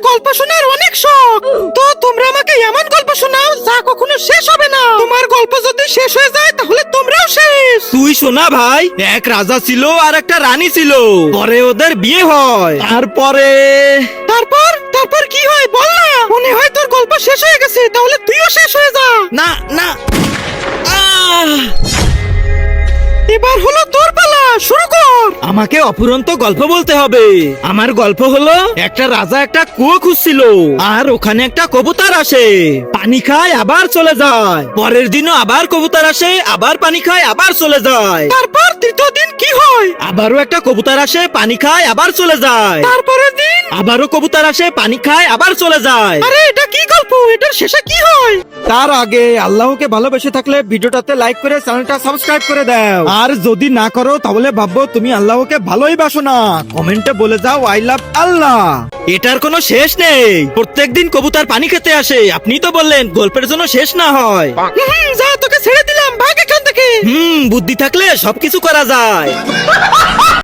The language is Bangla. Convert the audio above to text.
গল্প শোনার অনেক শখ। তো তোমরা আমাকে এমন গল্প শোনাও যা কখনো শেষ হবে না। তোমার গল্প যদি শেষ হয়ে যায় তাহলে তোমরাও শেষ। তুই শোনা ভাই এক রাজা ছিল আর একটা রানী ছিল। পরে ওদের বিয়ে হয়। তারপরে তারপর? তারপর কি হয়? বল না। মনে হয় তোর গল্প শেষ হয়ে গেছে তাহলে তুইও শেষ হয়ে যা। না না! এবার হলো তোর পালা। শুরু কর। আমাকে অফুরন্ত গল্প বলতে হবে। আমার গল্প হলো একটা রাজা একটা কুয়ো খুঁজছিল আর ওখানে একটা কবুতর আসে। পানি খায় আবার চলে যায়। পরের দিনও আবার কবুতর আসে আবার পানি খায় আবার চলে যায়। তারপর তৃতীয় দিন কি হয়? আবারও একটা কবুতর আসে পানি খায় আবার চলে যায়। তারপরের দিন? আবারও কবুতর আসে পানি খায় আবার চলে যায়। আরে গল্প এটার শেষে কি হয়? তার আগে আল্লাহকে ভালোবেসে থাকলে ভিডিওটাতে লাইক করে চ্যানেলটা সাবস্ক্রাইব করে দাও। আর যদি না করো তাহলে ভাববো তুমি আল্লাহকে ভালোই বাসো না। কমেন্টে বলে যাও আই লাভ আল্লাহ। এটার কোনো শেষ নেই। প্রত্যেকদিন কবুতর পানি খেতে আসে। আপনি তো বললেন গল্পের জন্য শেষ না হয়। যা তোকে ছেড়ে দিলাম ভাগ এখান থেকে। হুম বুদ্ধি থাকলে সবকিছু করা যায়।